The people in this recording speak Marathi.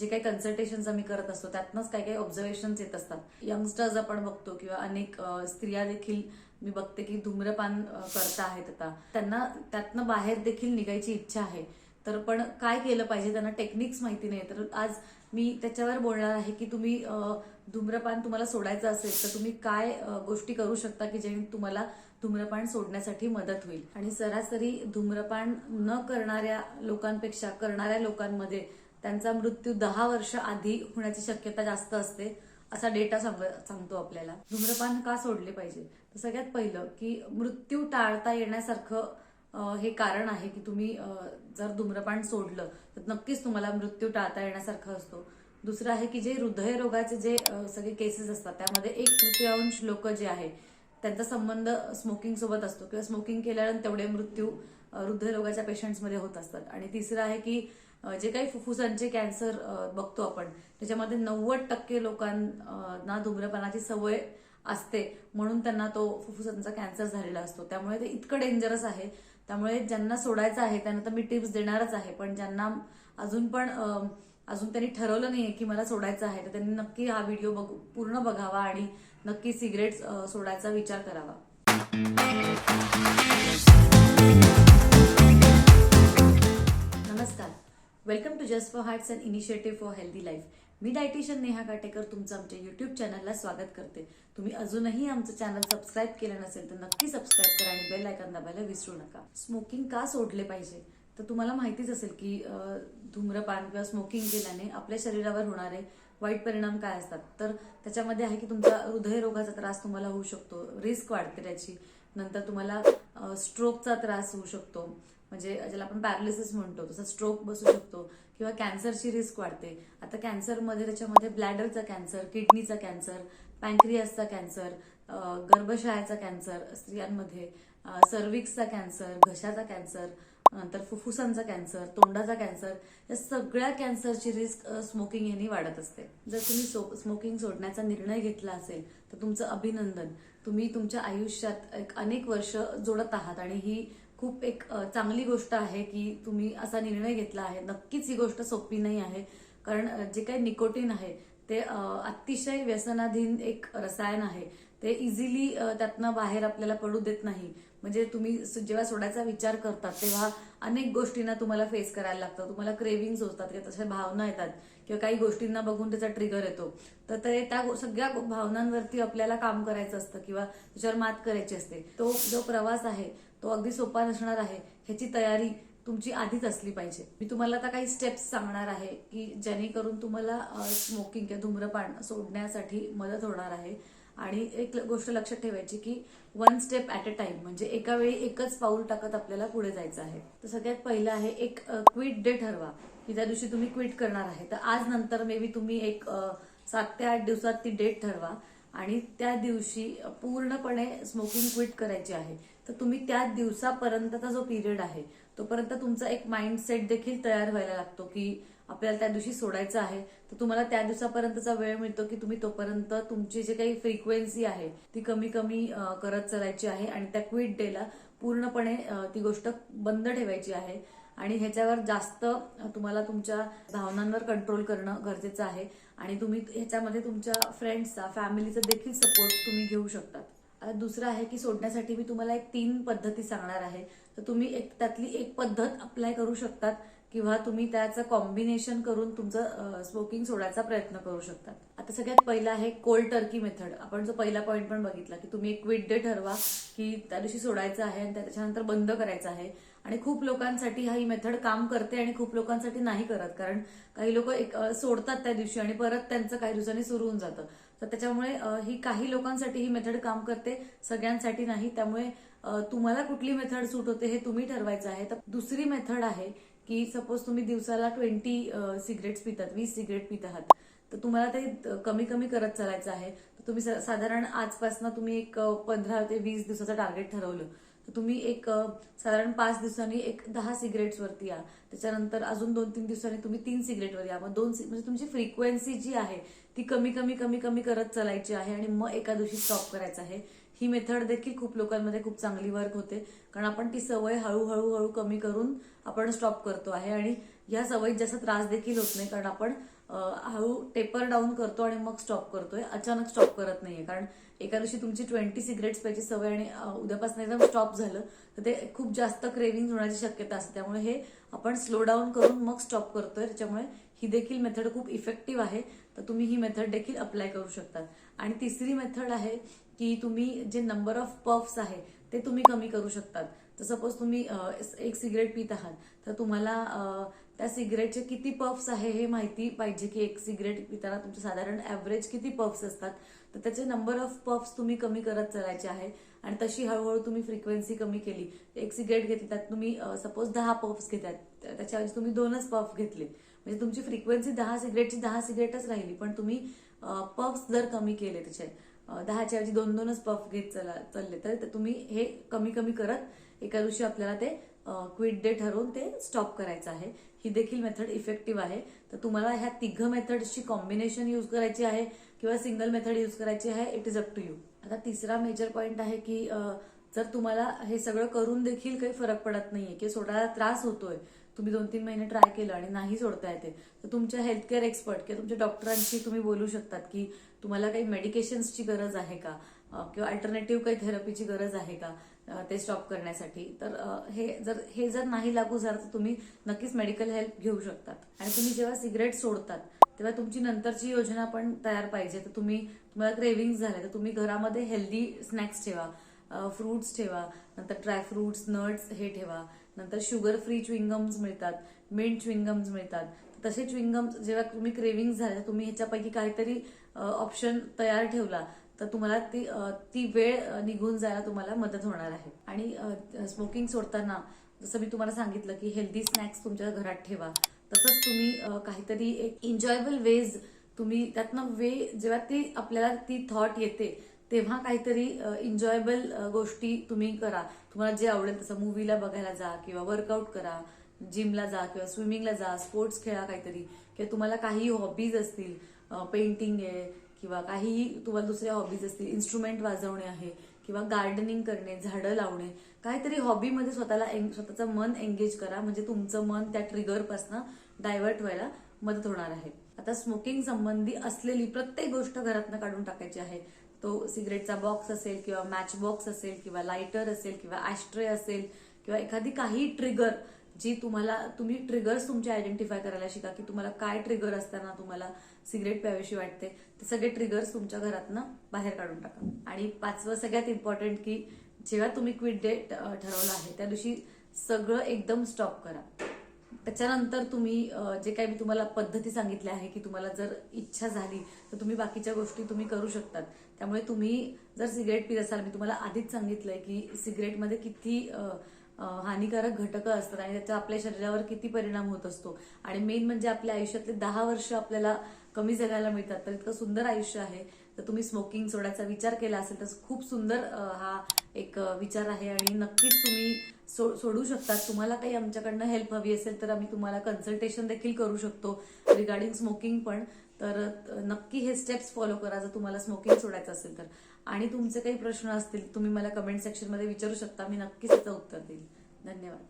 जे काही कन्सल्टेशन आम्ही करत असतो त्यातनंच काही काही ऑब्झर्वेशन्स येत असतात. यंगस्टर्स आपण बघतो किंवा अनेक स्त्रिया देखील मी बघते की धूम्रपान करता आहेत आता. त्यांना त्यातनं बाहेर देखील निघायची इच्छा आहे. तर पण काय केलं पाहिजे त्यांना टेक्निक्स माहिती नाही तर आज मी त्याच्यावर बोलणार आहे की तुम्ही धूम्रपान तुम्हाला सोडायचं असेल तर तुम्ही काय गोष्टी करू शकता की जेणे तुम्हाला धूम्रपान सोडण्यासाठी मदत होईल? आणि सरासरी धूम्रपान न करणाऱ्या लोकांपेक्षा करणाऱ्या लोकांमध्ये त्यांचा मृत्यू दहा वर्ष आधी होण्याची शक्यता जास्त असते असा डेटा सांग सांगतो आपल्याला. धूम्रपान का सोडले पाहिजे? तर सगळ्यात पहिलं की मृत्यू टाळता येण्यासारखं हे कारण आहे की तुम्ही जर धूम्रपान सोडलं तर नक्कीच तुम्हाला मृत्यू टाळता येण्यासारखं असतो. दुसरं आहे की जे हृदयरोगाचे जे सगळे केसेस असतात त्यामध्ये एक तृतीयांश लोक जे आहे त्यांचा संबंध स्मोकिंग सोबत असतो. किंवा स्मोकिंग केल्यानंतर तेवढे मृत्यू हृदयरोगाच्या पेशंट्समध्ये होत असतात. आणि तिसरं आहे की जे काही फुफ्फुसांचे कॅन्सर बघतो आपण त्याच्यामध्ये नव्वद टक्के लोकांना धूम्रपानाची सवय असते म्हणून त्यांना तो फुफ्फुसांचा कॅन्सर झालेला असतो. त्यामुळे ते इतकं डेंजरस आहे. त्यामुळे ज्यांना सोडायचं आहे त्यांना तर मी टिप्स देणारच आहे पण ज्यांना अजून पण अजून त्यांनी ठरवलं नाहीये की मला सोडायचं आहे तर त्यांनी नक्की हा व्हिडिओ बघ पूर्ण बघावा आणि नक्की सिगरेट सोडायचा विचार करावा. Welcome to just for hearts and initiative for healthy life me dietitian Neha Katekar तुमचं आमच्या युट्यूब चॅनलला स्वागत करते. तुम्ही अजूनही आमचं चॅनल सबस्क्राईब केलं नसेल तर नक्की सबस्क्राईब करा आणि बेल आयकॉन दाबायला विसरू नका. स्मोकिंग का सोडले पाहिजे? तर तुम्हाला माहितीच असेल की धूम्रपान किंवा स्मोकिंग केल्याने आपल्या शरीरावर होणारे वाईट परिणाम काय असतात? तर त्याच्यामध्ये आहे की तुमचा हृदयरोगाचा त्रास तुम्हाला होऊ शकतो रिस्क वाढते त्याची. नंतर तुम्हाला स्ट्रोकचा त्रास होऊ शकतो. म्हणजे ज्याला आपण पॅरालिसिस म्हणतो तसा स्ट्रोक बसू शकतो किंवा कॅन्सरची रिस्क वाढते. आता कॅन्सरमध्ये त्याच्यामध्ये ब्लॅडरचा कॅन्सर किडनीचा कॅन्सर पँक्रियासचा कॅन्सर अं, कॅन्सर स्त्रियांमध्ये सर्विक्सचा कॅन्सर घशाचा कॅन्सर नंतर फुफ्फुसांचा कॅन्सर तोंडाचा कॅन्सर या सगळ्या कॅन्सरची रिस्क स्मोकिंग यांनी वाढत असते. जर तुम्ही स्मोकिंग सोडण्याचा निर्णय घेतला असेल तर तुमचं अभिनंदन. तुम्ही तुमच्या आयुष्यात एक अनेक वर्ष जोडत आहात आणि ही खूप एक चांगली गोष्ट आहे की तुम्ही असा निर्णय घेतला आहे. नक्कीच ही गोष्ट सोपी नाही आहे. कारण जे काही निकोटीन आहे ते अतिशय व्यसनाधीन एक रसायन आहे. ते इझिली त्यातनं बाहेर आपल्याला पडू देत नाही. म्हणजे तुम्ही जेव्हा सोडायचा विचार करतात तेव्हा अनेक गोष्टींना तुम्हाला फेस करायला लागतं. तुम्हाला क्रेविंग्स होतात किंवा तशा भावना येतात किंवा काही गोष्टींना बघून त्याचा ट्रिगर येतो. तर ते त्या सगळ्या भावनांवरती आपल्याला काम करायचं असतं किंवा त्याच्यावर मात करायची असते. तो जो प्रवास आहे तो अगदी सोपा नसणार आहे. ह्याची तयारी तुमची आधीच असली पाहिजे. मी तुम्हाला आता काही स्टेप्स सांगणार आहे की जेणेकरून तुम्हाला स्मोकिंग किंवा धूम्रपान सोडण्यासाठी मदत होणार आहे. आणि एक गोष्ट लक्षात ठेवायची की one step at a time म्हणजे एका वेळी एकच पाऊल टाकत आपल्याला पुढे जायचं आहे. तर सगळ्यात पहिलं आहे एक क्विट डे ठरवा. की त्या दिवशी तुम्ही क्विट करणार आहे तर आज नंतर मे बी तुम्ही एक सात ते आठ दिवसात ती डेट ठरवा. आणि त्या दिवशी पूर्णपणे स्मोकिंग क्विट करायची आहे. तर तुम्ही त्या दिवसापर्यंतचा जो पिरियड आहे तोपर्यंत तुमचा एक माइंडसेट देखील तयार व्हायला लागतो की आपल्याला त्या दिवशी सोडायचं आहे. तर तुम्हाला त्या दिवसापर्यंतचा वेळ मिळतो की तुम्ही तोपर्यंत तुमची जे काही फ्रिक्वेन्सी आहे ती कमी कमी करत चालायची आहे आणि त्या क्विट डेला पूर्णपणे ती गोष्ट बंद ठेवायची आहे. आणि ह्याच्यावर जास्त तुम्हाला तुमच्या भावनांवर कंट्रोल करणं गरजेचं आहे. आणि तुम्ही ह्याच्यामध्ये तुमच्या फ्रेंड्सचा फॅमिलीचा देखील सपोर्ट तुम्ही घेऊ शकतात. आता दुसरं आहे की सोडण्यासाठी मी तुम्हाला एक तीन पद्धती सांगणार आहे. तर तुम्ही एक त्यातली एक पद्धत अप्लाय करू शकतात किंवा तुम्ही त्याचं कॉम्बिनेशन करून तुमचं स्मोकिंग सोडायचा प्रयत्न करू शकतात. आता सगळ्यात पहिला आहे कोल्ड टर्की मेथड आपण जो पहिला पॉईंट पण बघितला की तुम्ही एक क्विट डे ठरवा की त्या दिवशी सोडायचं आहे आणि त्याच्यानंतर बंद करायचं आहे. आणि खूप लोकांसाठी हा ही मेथड काम करते आणि खूप लोकांसाठी नाही करत. कारण काही लोक एक सोडतात त्या दिवशी आणि परत त्यांचं काही दिवसांनी सुरू होऊन जातं. तर त्याच्यामुळे ही काही लोकांसाठी ही मेथड काम करते सगळ्यांसाठी नाही. त्यामुळे तुम्हाला कुठली मेथड सूट होते हे तुम्ही ठरवायचं आहे. तर दुसरी मेथड आहे की सपोज तुम्ही दिवसाला ट्वेंटी सिगरेट्स पितात वीस सिगरेट पित आहात. तर तुम्हाला ते कमी कमी करत चालायचं आहे. तर तुम्ही साधारण आजपासून तुम्ही एक पंधरा ते वीस दिवसाचं टार्गेट ठरवलं. तुम्ही एक साधारण पाच दिवसांनी एक दहा सिगरेट्सवरती या. त्याच्यानंतर अजून दोन तीन दिवसांनी तुम्ही तीन सिगरेटवर या. मग दोन म्हणजे तुमची फ्रिक्वेन्सी जी आहे ती कमी कमी कमी कमी करत चालायची आहे आणि मग एका दिवशी स्टॉप करायचं आहे. ही मेथड देखील खूप लोकांमध्ये खूप चांगली वर्क होते. कारण आपण ती सवय हळूहळू हळू कमी करून आपण स्टॉप करतो आहे. आणि या सवयीत जास्त त्रास देखील होत नाही. कारण आपण हळू टेपर डाऊन करतो आणि मग स्टॉप करतोय. अचानक स्टॉप करत नाहीये. कारण एका दिवशी तुमची ट्वेंटी सिगरेट्स प्यायची सवय आणि उद्यापासून एकदम स्टॉप झालं तर ते खूप जास्त क्रेविंग होण्याची शक्यता असते. त्यामुळे हे आपण स्लो डाऊन करून मग स्टॉप करतोय. त्याच्यामुळे ही देखील मेथड खूप इफेक्टिव्ह आहे. तर तुम्ही ही मेथड देखील अप्लाय करू शकता. आणि तिसरी मेथड आहे की तुम्ही जे नंबर ऑफ पफ्स आहे ते तुम्ही कमी करू शकतात. तर सपोज तुम्ही एक सिगरेट पित आहात. तर तुम्हाला त्या सिगरेटचे किती पफ्स आहे हे माहिती पाहिजे की एक सिगरेट पिताना तुमचे साधारण ॲव्हरेज किती पफ्स असतात? तर त्याचे नंबर ऑफ पफ्स तुम्ही कमी करत चालायचे आहे आणि तशी हळूहळू तुम्ही फ्रिक्वेन्सी कमी केली. एक सिगरेट घेतली त्यात तुम्ही सपोज दहा पफ्स घेतात. त्याच्याऐवजी तुम्ही दोनच पफ घेतले. म्हणजे तुमची फ्रिक्वेन्सी दहा सिगरेटची दहा सिगरेटच राहिली पण तुम्ही पफ्स जर कमी केले त्याचे दहाच्याऐवजी दहाच्या ऐवजी दोन दोनच पफ घेत चला चालले तर तुम्ही हे कमी कमी करत एका दिवशी आपल्याला ते क्विट डे ठरवून ते स्टॉप करायचं आहे. ही देखील मेथड इफेक्टिव्ह आहे. तर तुम्हाला ह्या तिघ मेथड्सची कॉम्बिनेशन यूज करायची आहे किंवा सिंगल मेथड यूज करायची आहे it is up to you आता तिसरा मेजर पॉईंट आहे की जर तुम्हाला हे सगळं करून देखील काही फरक पडत नाहीये की सोडायला त्रास होतोय तुम्ही दोन तीन महिने ट्राय केलं आणि नाही सोडता येते तर तुमच्या हेल्थकेअर एक्सपर्ट किंवा तुमच्या डॉक्टरांशी तुम्ही बोलू शकतात की तुम्हाला काही मेडिकेशन्सची गरज आहे का? किंवा अल्टरनेटिव्ह काही थेरपीची गरज आहे का ते स्टॉप करण्यासाठी? तर हे जर हे जर नाही लागू झालं तर तुम्ही नक्कीच मेडिकल हेल्प घेऊ शकतात. आणि तुम्ही जेव्हा सिगरेट सोडतात तेव्हा तुमची नंतरची योजना पण तयार पाहिजे. तर तुम्ही तुम्हाला क्रेविंग झाले तर तुम्ही घरामध्ये हेल्दी स्नॅक्स ठेवा फ्रुट्स ठेवा नंतर ड्रायफ्रूट्स नट्स हे ठेवा नंतर शुगर फ्री च्विंगम्स मिळतात मिंट च्विंगम्स मिळतात. तसे च्विंगम्स जेव्हा तुम्ही क्रेविंग झाले तर तुम्ही ह्याच्यापैकी काहीतरी ऑप्शन तयार ठेवला तर तुम्हाला ती ती वेळ निघून जायला तुम्हाला मदत होणार आहे. आणि स्मोकिंग सोडताना जसं मी तुम्हाला सांगितलं की हेल्दी स्नॅक्स तुमच्या घरात ठेवा. तसंच तुम्ही काहीतरी एक एन्जॉयबल वेज तुम्ही त्यातनं वे जेव्हा ती आपल्याला ती थॉट येते तेव्हा काहीतरी एन्जॉयबल गोष्टी तुम्ही करा. तुम्हाला जे आवडेल तसं मूवीला बघायला जा किंवा वर्कआउट करा जिमला जा किंवा स्विमिंगला जा स्पोर्ट्स खेळा काहीतरी. किंवा तुम्हाला काही हॉबीज असतील पेंटिंग आहे किंवा काहीही तुम्हाला दुसऱ्या हॉबीज असतील इन्स्ट्रुमेंट वाजवणे आहे किंवा गार्डनिंग करणे झाडं लावणे काहीतरी हॉबीमध्ये स्वतःला एंग- स्वतःचं मन एंगेज करा. म्हणजे तुमचं मन त्या ट्रिगरपासून डायव्हर्ट व्हायला मदत होणार आहे. आता स्मोकिंग संबंधी असलेली प्रत्येक गोष्ट घरातनं काढून टाकायची आहे. तो सिगरेटचा बॉक्स असेल किंवा मॅच बॉक्स असेल किंवा लायटर असेल किंवा ॲस्ट्रे असेल किंवा एखादी काही ट्रिगर जी तुम्हाला तुम्ही ट्रिगर्स तुमचे आयडेंटिफाय करायला शिका की तुम्हाला काय ट्रिगर असताना तुम्हाला सिगरेट प्यावीशी वाटते ते सगळे ट्रिगर्स तुमच्या घरातनं बाहेर काढून टाका. आणि पाचवं सगळ्यात इम्पॉर्टंट की जेव्हा तुम्ही क्विट डे ठरवलं आहे त्या दिवशी सगळं एकदम स्टॉप करा. त्याच्यानंतर तुम्ही जे काही मी तुम्हाला पद्धती सांगितल्या आहे की तुम्हाला जर इच्छा झाली तर तुम्ही बाकीच्या गोष्टी तुम्ही करू शकतात. त्यामुळे तुम्ही जर सिगरेट पित असाल मी तुम्हाला आधीच सांगितलंय की सिगरेटमध्ये किती हानिकारक घटकं असतात आणि त्याचा आपल्या शरीरावर किती परिणाम होत असतो. आणि मेन म्हणजे आपल्या आयुष्यातले दहा वर्ष आपल्याला कमी जगायला मिळतात. तर इतकं सुंदर आयुष्य आहे. तर तुम्ही स्मोकिंग सोडायचा विचार केला असेल तर खूप सुंदर हा एक विचार आहे. आणि नक्कीच तुम्ही सो सोडू शकता तुम्हाला काही आमच्याकडनं हेल्प हवी असेल तर आम्ही तुम्हाला कन्सल्टेशन देखील करू शकतो रिगार्डिंग स्मोकिंग पण. तर नक्की हे स्टेप्स फॉलो करा. जर तुम्हाला स्मोकिंग सोडायचं असेल तर. आणि तुमचे काही प्रश्न असतील तुम्ही मला कमेंट सेक्शनमध्ये विचारू शकता. मी नक्कीच त्याचं उत्तर देईल. धन्यवाद.